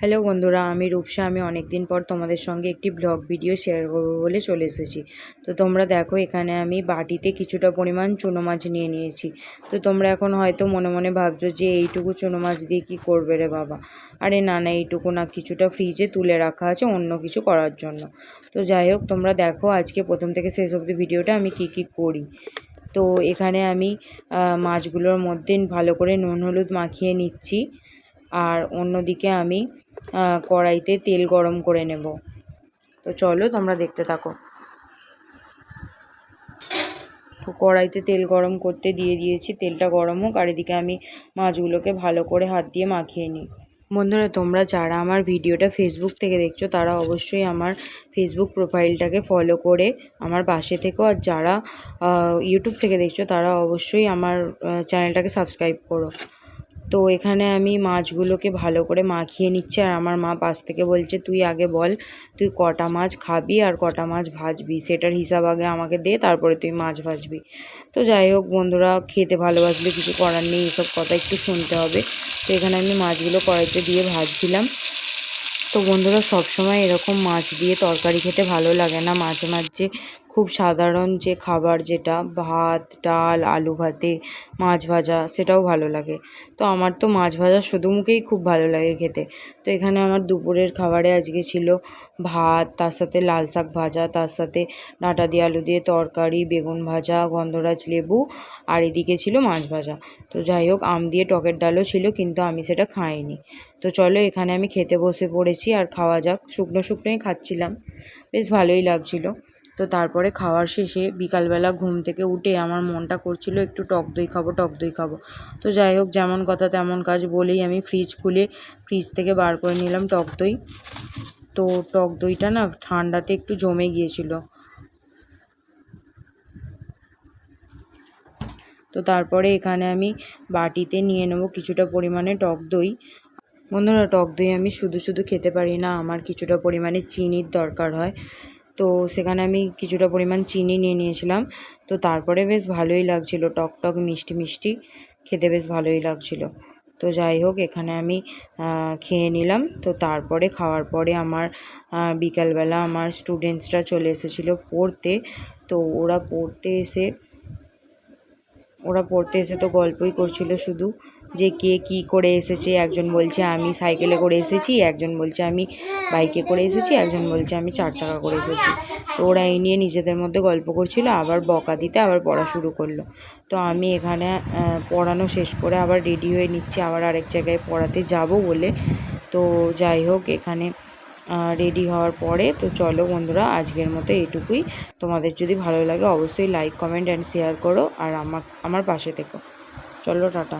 Hello বন্ধুরা, আমি রূপসা। আমি অনেক দিন পর তোমাদের সঙ্গে একটি ব্লগ ভিডিও শেয়ার করব বলে চলে এসেছি। তো তোমরা দেখো, এখানে আমি বাটিতে কিছুটা পরিমাণ চুনো মাছ নিয়ে নিয়েছি। তো তোমরা এখন হয়তো মনে মনে ভাবছ যে, এইটুকু চুনো মাছ দিয়ে কি করবে রে বাবা? আরে না না, এইটুকু না, কিছুটা ফ্রিজে তুলে রাখা আছে অন্য কিছু করার জন্য। তো যাই হোক, তোমরা দেখো আজকে প্রথম থেকে শেষ অবধি ভিডিওটা আমি কি কি করি। তো এখানে আমি মাছগুলোর মধ্যে ভালো করে নুন, হলুদ মাখিয়ে নিচ্ছি। আর অন্যদিকে আমি কড়াইতে তেল গরম করে নেব। তো চলো তোমরা দেখতে থাকো। তো কড়াইতে তেল গরম করতে দিয়ে দিয়েছি, তেলটা গরম হোক, আর এদিকে আমি মাছগুলোকে ভালো করে হাত দিয়ে মাখিয়ে নিই। বন্ধুরা, তোমরা যারা আমার ভিডিওটা ফেসবুক থেকে দেখছ, তারা অবশ্যই আমার ফেসবুক প্রোফাইলটাকে ফলো করে আমার পাশে থেকো। আর যারা ইউটিউব থেকে দেখছ, তারা অবশ্যই আমার চ্যানেলটাকে সাবস্ক্রাইব করো। তো এখানে আমি মাছগুলোকে ভালো করে মাখিয়ে নিচ্ছি। আর আমার মা পাশ থেকে বলছে, তুই আগে বল, তুই কটা মাছ খাবি আর কটা মাছ ভাজবি? সেটার হিসাব আগে আমাকে দে, তারপরে তুই মাছ ভাজবি। তো যাই হোক বন্ধুরা, খেতে ভালোবাসলে কিছু করার নেই, এসব কথা একটু শুনতে হবে। তো এখানে আমি মাছগুলো কড়াইতে দিয়ে ভাজছিলাম। তো বন্ধুরা, সবসময় এরকম মাছ দিয়ে তরকারি খেতে ভালো লাগে না। মাঝে মাঝে খুব সাধারণ যে খাবার যেটা, ভাত, ডাল, আলু ভাতে, মাছ ভাজা, সেটাও ভালো লাগে। তো আমার তো মাছ ভাজা শুধু মুখেই খুব ভালো লাগে খেতে। তো এখানে আমার দুপুরের খাবারে আজকে ছিল ভাত, তার সাথে লাল শাক ভাজা, তার সাথে ডাঁটা দিয়ে আলু দিয়ে তরকারি, বেগুন ভাজা, গন্ধরাজ লেবু, আর এদিকে ছিল মাছ ভাজা। তো যাই হোক, আম দিয়ে টকের ডালও ছিল, কিন্তু আমি সেটা খাইনি। তো চলো, এখানে আমি খেতে বসে পড়েছি, আর খাওয়া যাক। শুকনো শুকনোই খাচ্ছিলাম। বেশ ভালোই লাগছিল। তো তারপরে খাওয়ার শেষে বিকালবেলা ঘুম থেকে উঠে আমার মনটা করছিল একটু টক দই খাব, টক দই খাব। তো যাই হোক, যেমন কথা তেমন কাজ বলেই আমি ফ্রিজ খুলে ফ্রিজ থেকে বার করে নিলাম টক দই। তো টক দইটা না ঠান্ডাতে একটু জমে গিয়েছিল। তো তারপরে এখানে আমি বাটিতে নিয়ে নেব কিছুটা পরিমাণে টক দই। বন্ধুরা, টক দই আমি শুধু শুধু খেতে পারি না, আমার কিছুটা পরিমাণে চিনির দরকার হয়। তো সেখানে আমি কিছুটা পরিমাণ চিনি নিয়ে নিয়েছিলাম। তো তারপরে বেশ ভালোই লাগছিল, টক টক, মিষ্টি মিষ্টি, খেতে বেশ ভালোই লাগছিল। তো যাই হোক, এখানে আমি খেয়ে নিলাম। তো তারপরে খাওয়ার পরে আমার বিকালবেলা আমার স্টুডেন্টসরা চলে এসেছিল পড়তে। তো ওরা পড়তে এসে, ওরা পড়তে এসে তো গল্পই করছিল শুধু। যে কে কি করে এসেছে, একজন বলছে আমি সাইকেলে করে এসেছি, একজন বলছে আমি বাইকে করে এসেছি, একজন বলছে আমি চার চাকা করে এসেছি। তো ওরা এই নিয়ে নিজেদের মধ্যে গল্প করছিল, আবার বকা দিতে আবার পড়া শুরু করল। তো আমি এখানে পড়ানো শেষ করে আবার রেডি হয়ে নিচ্ছি, আবার আরেক জায়গায় পড়াতে যাব বলে। তো যাই হোক, এখানে রেডি হওয়ার পরে তো চলো বন্ধুরা, আজকের মতো এইটুকুই। তোমাদের যদি ভালো লাগে অবশ্যই লাইক, কমেন্ট অ্যান্ড শেয়ার করো, আর আমার আমার পাশে থেকো। চলো, টাটা।